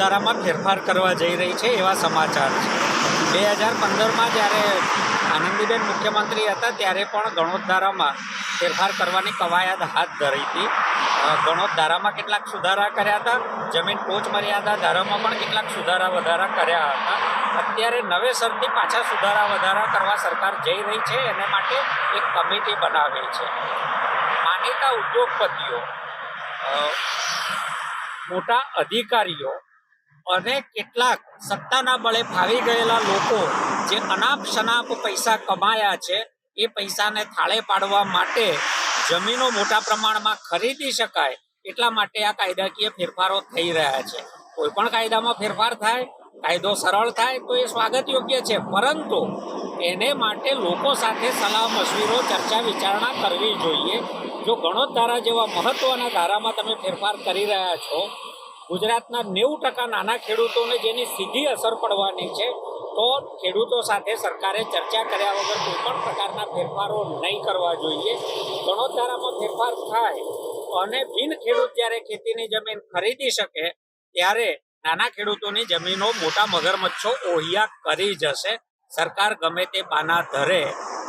ધારામાં ફેરફાર કરવા જઈ રહી છે એવા સમાચાર છે. બે હજાર પંદરમાં જ્યારે આનંદીબેન મુખ્યમંત્રી હતા ત્યારે પણ ગણોતધારામાં ફેરફાર કરવાની કવાયત હાથ ધરી હતી. ગણોતધારામાં ધારામાં કેટલાક સુધારા કર્યા હતા. જમીન ટોચ મર્યાદા ધારામાં પણ કેટલાક સુધારા વધારા કર્યા હતા. અત્યારે નવેસરથી પાછા સુધારા વધારા કરવા સરકાર જઈ રહી છે. એને માટે એક કમિટી બનાવી છે. માનીતા ઉદ્યોગપતિઓ મોટા અધિકારીઓ અને કેટલાક સત્તાના બળે ફાવી ગયેલા લોકો જે અનાપ શનાપ પૈસા કમાયા છે, એ પૈસાને થાળે પાડવા માટે જમીનો મોટા પ્રમાણમાં ખરીદી શકાય એટલા માટે આ કાયદાકીય ફેરફારો થઈ રહ્યા છે. કોઈ પણ કાયદામાં ફેરફાર થાય, કાયદો સરળ થાય, તો એ સ્વાગત યોગ્ય છે. પરંતુ એને માટે લોકો સાથે સલાહ મશવીરો ચર્ચા વિચારણા કરવી જોઈએ. જો ગણોત ધારા જેવા મહત્વના ધારામાં તમે ફેરફાર કરી રહ્યા છો ગુજરાતના નેવું ટકા નાના ખેડૂતોને જેની સીધી અસર પડવાની છે, તો ખેડૂતો સાથે સરકારે ચર્ચા કર્યા વગર કોઈ પણ પ્રકારના ફેરફારો નહીં કરવા જોઈએ. ગણોતારામાં ફેરફાર થાય અને બિન ખેડૂત જ્યારે ખેતીની જમીન ખરીદી શકે, ત્યારે નાના ખેડૂતોની જમીનો મોટા મગરમચ્છો ઓહિયા કરી જશે. સરકાર ગમે તે બાના ધરે.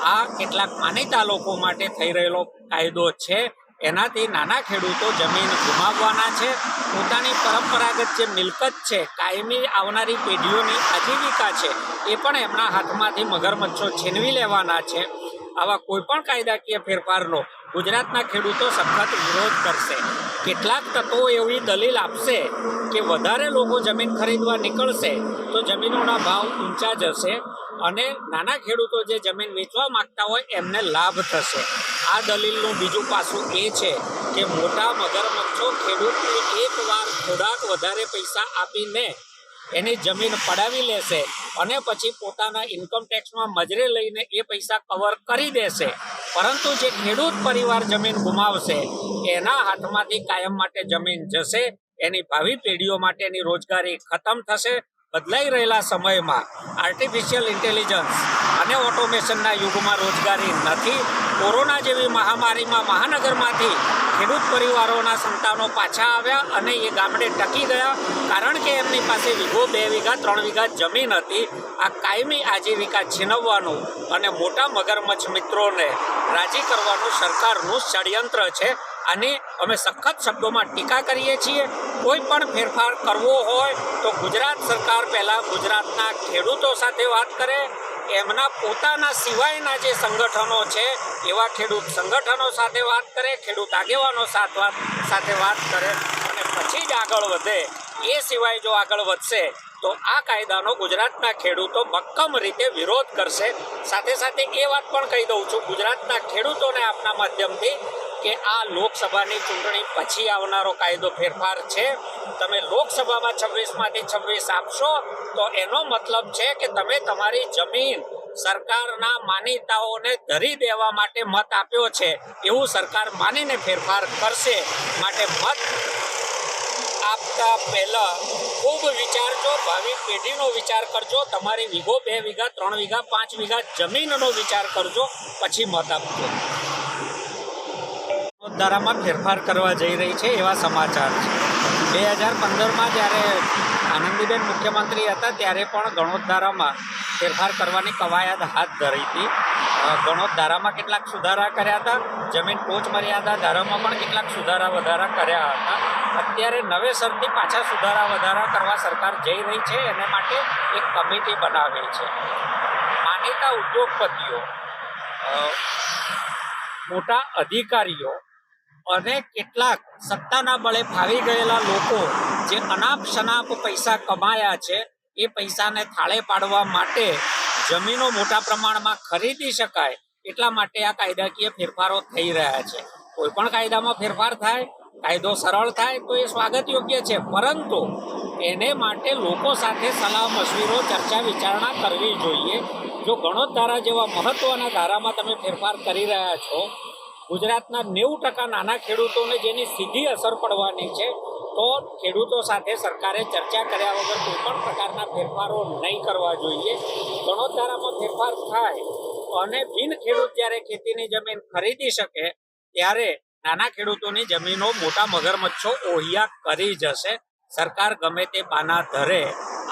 આ કેટલાક માનીતા લોકો માટે થઈ રહેલો કાયદો છે. એનાથી નાના ખેડૂતો જમીન ગુમાવવાના છે. પોતાની પરંપરાગત જે મિલકત છે, કાયમી આવનારી પેઢીઓની આજીવિકા છે, એ પણ એમના હાથમાંથી મગરમચ્છો છીનવી લેવાના છે. આવા કોઈપણ કાયદાકીય ફેરફારનો ગુજરાતના ખેડૂતો સખત વિરોધ કરશે. કેટલાક તત્વો એવી દલીલ આપશે કે વધારે લોકો જમીન ખરીદવા નીકળશે, તો જમીનોના ભાવ ઊંચા જશે. અને નાના ખેડૂતો જે જમીન વેચવા માંગતા હોય એમને લાભ થશે. આ દલીલનું બીજું પાસું એ છે કે મોટા મગરમચ્છો ખેડૂતને એકવાર થોડાક વધારે પૈસા આપીને એની જમીન પડાવી લેશે અને પછી પોતાના ઇન્કમ ટેક્સમાં મજરે લઈને એ પૈસા કવર કરી દેશે. પરંતુ જે ખેડૂત પરિવાર જમીન ગુમાવશે, એના હાથમાંથી કાયમ માટે જમીન જશે, એની ભાવિ પેઢીઓ માટેની રોજગારી ખતમ થશે બદલાઈ રહેલા સમયમાં આર્ટિફિશિયલ ઇન્ટેલિજન્સ અને ઓટોમેશનના યુગમાં રોજગારી નથી, કોરોના જેવી મહામારીમાં મહાનગરમાંથી ખેડૂત પરિવારોના સંતાનો પાછા આવ્યા અને એ ગામડે ટકી ગયા, કારણ કે એમની પાસે વીઘો બે વીઘા, ત્રણ વીઘા જમીન હતી. આ કાયમી આજીવિકા છીનવવાનું અને મોટા મગરમચ્છ મિત્રોને રાજી કરવાનું સરકારનું ષડયંત્ર છે. આની અમે સખત શબ્દોમાં ટીકા કરીએ છીએ. કોઈ પણ ફેરફાર કરવો હોય તો ગુજરાત સરકાર પહેલાં ગુજરાતના ખેડૂતો સાથે વાત કરે. એમના પોતાના સિવાયના જે સંગઠનો છે, એવા ખેડૂત સંગઠનો સાથે વાત કરે, ખેડૂત આગેવાનો સાથ વાત કરે. અને પછી જ આગળ વધે. એ સિવાય જો આગળ વધશે, તો આ કાયદાનો ગુજરાતના ખેડૂતો મક્કમ રીતે વિરોધ કરશે. સાથે સાથે એ વાત પણ કહી દઉં છું, ગુજરાતના ખેડૂતોને આપના માધ્યમથી કે આ લોકસભાની ચૂંટણી પછી આવનારો કાયદો ફેરફાર છે. તમે લોકસભામાં છવ્વીસમાંથી છવ્વીસ આપશો તો એનો મતલબ છે કે તમે તમારી જમીન સરકારના માન્યતાઓને ધરી દેવા માટે મત આપ્યો છે. એવું સરકાર માનીને ફેરફાર કરશે માટે મત આપતા પહેલા ખૂબ વિચારજો, ભાવિ પેઢીનો વિચાર કરજો, તમારી વીઘો બે વીઘા, ત્રણ વીઘા, પાંચ વીઘા જમીનનો વિચાર કરજો, પછી મત આપજો. ધારામાં ફેરફાર કરવા જઈ રહી છે એવા સમાચાર છે. બે હજાર પંદરમાં જ્યારે આનંદીબેન મુખ્યમંત્રી હતા ત્યારે પણ ગણોદ ધારામાં ફેરફાર કરવાની કવાયત હાથ ધરી હતી. અ, ધારામાં કેટલાક સુધારા કર્યા હતા. જમીન ટોચ મર્યાદા ધારામાં પણ કેટલાક સુધારા વધારા કર્યા હતા. અત્યારે નવેસરથી પાછા સુધારા વધારા કરવા સરકાર જઈ રહી છે એને માટે એક કમિટી બનાવી છે. માનીતા ઉદ્યોગપતિઓ મોટા અધિકારીઓ અને કેટલાક સત્તાના બળે ફાવી ગયેલા લોકો જે અનાપ શનાપ પૈસા કમાયા છે, એ પૈસાને થાળે પાડવા માટે જમીનો મોટા પ્રમાણમાં ખરીદી શકાય એટલા માટે આ કાયદાકીય ફેરફારો થઈ રહ્યા છે. કોઈ પણ કાયદામાં ફેરફાર થાય, કાયદો સરળ થાય તો એ સ્વાગત યોગ્ય છે. પરંતુ એને માટે લોકો સાથે સલાહ મશવીરો ચર્ચા વિચારણા કરવી જોઈએ. જો ગણોત ધારા જેવા મહત્વના ધારામાં તમે ફેરફાર કરી રહ્યા છો ગુજરાતના નેવું ટકા નાના ખેડૂતોને જેની સીધી અસર પડવાની છે, તો ખેડૂતો સાથે સરકારે ચર્ચા કર્યા વગર કોઈ પણ પ્રકારના ફેરફારો નહીં કરવા જોઈએ. ગણોતારામાં ફેરફાર થાય અને બિન ખેડૂત જ્યારે ખેતીની જમીન ખરીદી શકે, ત્યારે નાના ખેડૂતોની જમીનો મોટા મગરમચ્છો ઓહિયા કરી જશે. સરકાર ગમે તે બાના ધરે.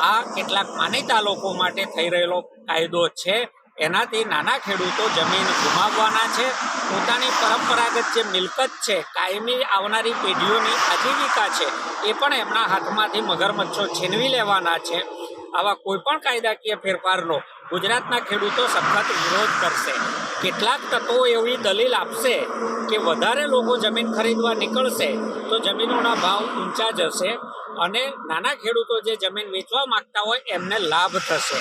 આ કેટલાક માનીતા લોકો માટે થઈ રહેલો કાયદો છે. એનાથી નાના ખેડૂતો જમીન ગુમાવવાના છે. પોતાની પરંપરાગત જે મિલકત છે, કાયમી આવનારી પેઢીઓની આજીવિકા છે, એ પણ એમના હાથમાંથી મગરમચ્છો છીનવી લેવાના છે. આવા કોઈપણ કાયદાકીય ફેરફારનો ગુજરાતના ખેડૂતો સખત વિરોધ કરશે. કેટલાક તત્વો એવી દલીલ આપશે કે વધારે લોકો જમીન ખરીદવા નીકળશે તો જમીનોના ભાવ ઊંચા જશે. અને નાના ખેડૂતો જે જમીન વેચવા માંગતા હોય એમને લાભ થશે.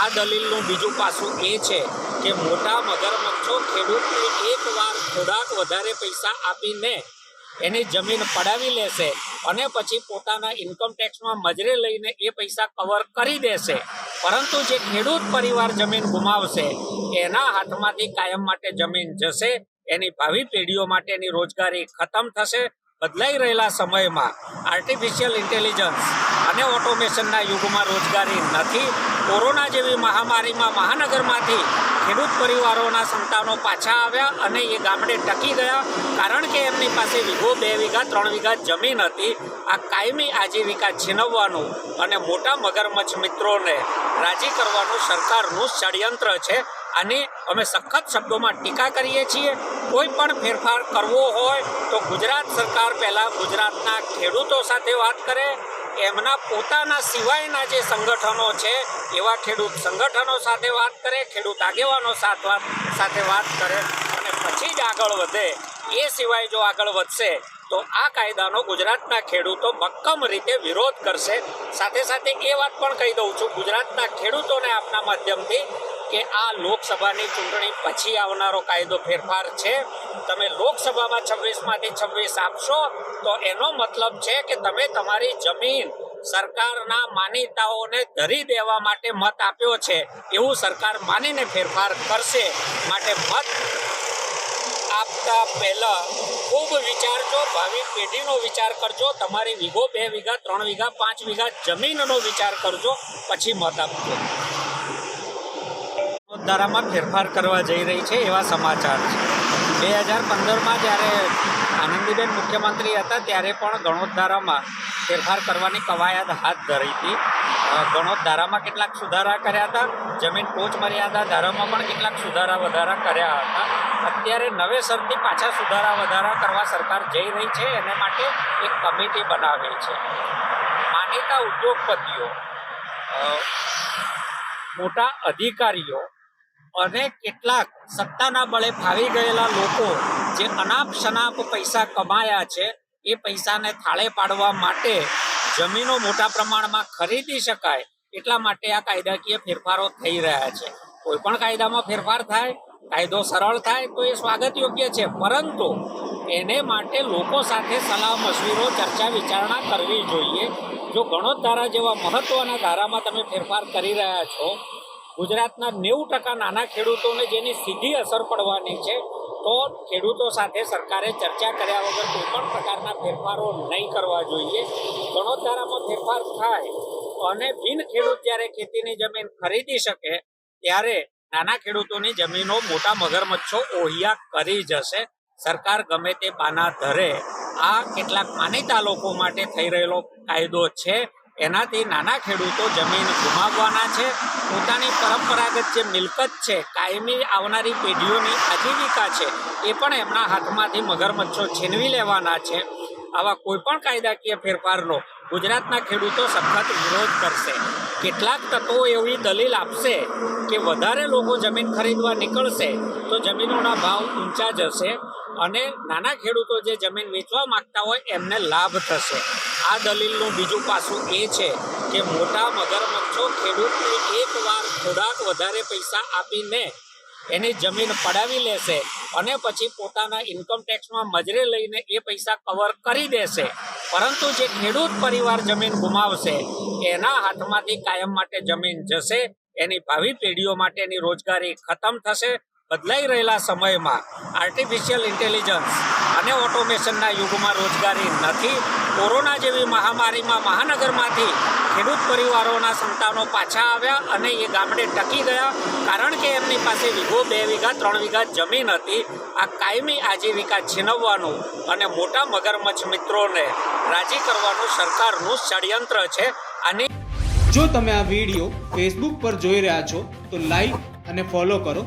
આ દલીલનું બીજું પાસું એ છે કે મોટા મગરમચ્છો ખેડૂતને એકવાર થોડાક વધારે પૈસા આપીને એની જમીન પડાવી લેશે અને પછી પોતાના ઇન્કમ ટેક્સમાં મજરે લઈને એ પૈસા કવર કરી દેશે. પરંતુ જે ખેડૂત પરિવાર જમીન ગુમાવશે, એના હાથમાંથી કાયમ માટે જમીન જશે, એની ભાવિ પેઢીઓ માટેની રોજગારી ખતમ થશે બદલાઈ રહેલા સમયમાં આર્ટિફિશિયલ ઇન્ટેલિજન્સ અને ઓટોમેશનના યુગમાં રોજગારી નથી, કોરોના જેવી મહામારીમાં મહાનગરમાંથી ખેડૂત પરિવારોના સંતાનો પાછા આવ્યા અને એ ગામડે ટકી ગયા, કારણ કે એમની પાસે વીઘો બે વીઘા, ત્રણ વીઘા જમીન હતી. આ કાયમી આજીવિકા છીનવવાનું અને મોટા મગરમચ્છ મિત્રોને રાજી કરવાનું સરકારનું ષડયંત્ર છે. આની અમે સખત શબ્દોમાં ટીકા કરીએ છીએ. કોઈ પણ ફેરફાર કરવો હોય તો ગુજરાત સરકાર પહેલાં ગુજરાતના ખેડૂતો સાથે વાત કરે. એમના પોતાના સિવાયના જે સંગઠનો છે, એવા ખેડૂત સંગઠનો સાથે વાત કરે, ખેડૂત આગેવાનો સાથ વાત કરે અને પછી જ આગળ વધે. એ સિવાય જો આગળ વધશે, તો આ કાયદાનો ગુજરાતના ખેડૂતો મક્કમ રીતે વિરોધ કરશે. સાથે સાથે એ વાત પણ કહી દઉં છું, ગુજરાતના ખેડૂતોને આપના માધ્યમથી કે આ લોકસભાની ચૂંટણી પછી આવનારો કાયદો ફેરફાર છે. તમે લોકસભામાં છવ્વીસમાંથી છવ્વીસ આપશો તો એનો મતલબ છે કે તમે તમારી જમીન સરકારના માન્યતાઓને ધરી દેવા માટે મત આપ્યો છે. એવું સરકાર માનીને ફેરફાર કરશે માટે મત આપતા પહેલાં ખૂબ વિચારજો, ભાવિ પેઢીનો વિચાર કરજો, તમારી વીઘો બે વીઘા, ત્રણ વીઘા, પાંચ વીઘા જમીનનો વિચાર કરજો, પછી મત આપજો. ધારામાં ફેરફાર કરવા જઈ રહી છે એવા સમાચાર છે. બે હજાર પંદરમાં જ્યારે આનંદીબેન મુખ્યમંત્રી હતા ત્યારે પણ ગણોદધારામાં ફેરફાર કરવાની કવાયત હાથ ધરી હતી. ગણોદધારામાં કેટલાક સુધારા કર્યા હતા. જમીન ટોચ મર્યાદા ધારામાં પણ કેટલાક સુધારા વધારા કર્યા હતા. અત્યારે નવેસરથી પાછા સુધારા વધારા કરવા સરકાર જઈ રહી છે એને માટે એક કમિટી બનાવી છે. માનીતા ઉદ્યોગપતિઓ મોટા અધિકારીઓ અને કેટલાક સત્તાના બળે ફાવી ગયેલા લોકો જે અનાપ શનાપ પૈસા કમાયા છે, એ પૈસાને થાળે પાડવા માટે જમીનો મોટા પ્રમાણમાં ખરીદી શકાય એટલા માટે આ કાયદાકીય ફેરફારો થઈ રહ્યા છે. કોઈ પણ કાયદામાં ફેરફાર થાય, કાયદો સરળ થાય તો એ સ્વાગત યોગ્ય છે. પરંતુ એને માટે લોકો સાથે સલાહ મશવીરો ચર્ચા વિચારણા કરવી જોઈએ. જો ગણોત ધારા જેવા મહત્વના ધારામાં તમે ફેરફાર કરી રહ્યા છો ગુજરાતના નેવું ટકા નાના ખેડૂતોને જેની સીધી અસર પડવાની છે, તો ખેડૂતો સાથે સરકારે ચર્ચા કર્યા વગર કોઈ પણ પ્રકારના ફેરફારો નહીં કરવા જોઈએ. ગણોતરામાં ફેરફાર થાય અને બિન ખેડૂત જ્યારે ખેતીની જમીન ખરીદી શકે, ત્યારે નાના ખેડૂતોની જમીનો મોટા મગરમચ્છો ઓહિયા કરી જશે. સરકાર ગમે તે બાના ધરે. આ કેટલાક માનીતા લોકો માટે થઈ રહેલો કાયદો છે. એનાથી નાના ખેડૂતો જમીન ગુમાવવાના છે. પોતાની પરંપરાગત જે મિલકત છે, કાયમી આવનારી પેઢીઓની આજીવિકા છે, એ પણ એમના હાથમાંથી મગરમચ્છો છીનવી લેવાના છે. આવા કોઈપણ કાયદાકીય ફેરફારનો ગુજરાતના ખેડૂતો સખત વિરોધ કરશે. કેટલાક તત્વો એવી દલીલ આપશે કે વધારે લોકો જમીન ખરીદવા નીકળશે તો જમીનોના ભાવ ઊંચા જશે. અને નાના ખેડૂતો જે જમીન વેચવા માંગતા હોય એમને લાભ થશે. આ દલીલનું બીજું પાસું એ છે કે મોટા મગરમચ્છો ખેડૂતને એકવાર થોડાક વધારે પૈસા આપીને એની જમીન પડાવી લેશે અને પછી પોતાના ઇન્કમ ટેક્સમાં મજરે લઈને એ પૈસા કવર કરી દેશે. પરંતુ જે ખેડૂત પરિવાર જમીન ગુમાવશે, એના હાથમાંથી કાયમ માટે જમીન જશે, એની ભાવિ પેઢીઓ માટેની રોજગારી ખતમ થશે બદલાઈ રહેલા સમયમાં આર્ટિફિશિયલ ઇન્ટેલિજન્સ અને ઓટોમેશનના યુગમાં રોજગારી નથી, કોરોના જેવી મહામારીમાં મહાનગરમાંથી ખેડૂત પરિવારોના સંતાનો પાછા આવ્યા અને એ ગામડે ટકી ગયા, કારણ કે એમની પાસે વીઘો બે વીઘા, ત્રણ વીઘા જમીન હતી. આ કાયમી આજીવિકા છીનવવાનું અને મોટા મગરમચ્છ મિત્રોને રાજી કરવાનું સરકારનું ષડયંત્ર છે. આની જો તમે આ વીડિયો ફેસબુક પર જોઈ રહ્યા છો, તો લાઈક અને ફોલો કરો.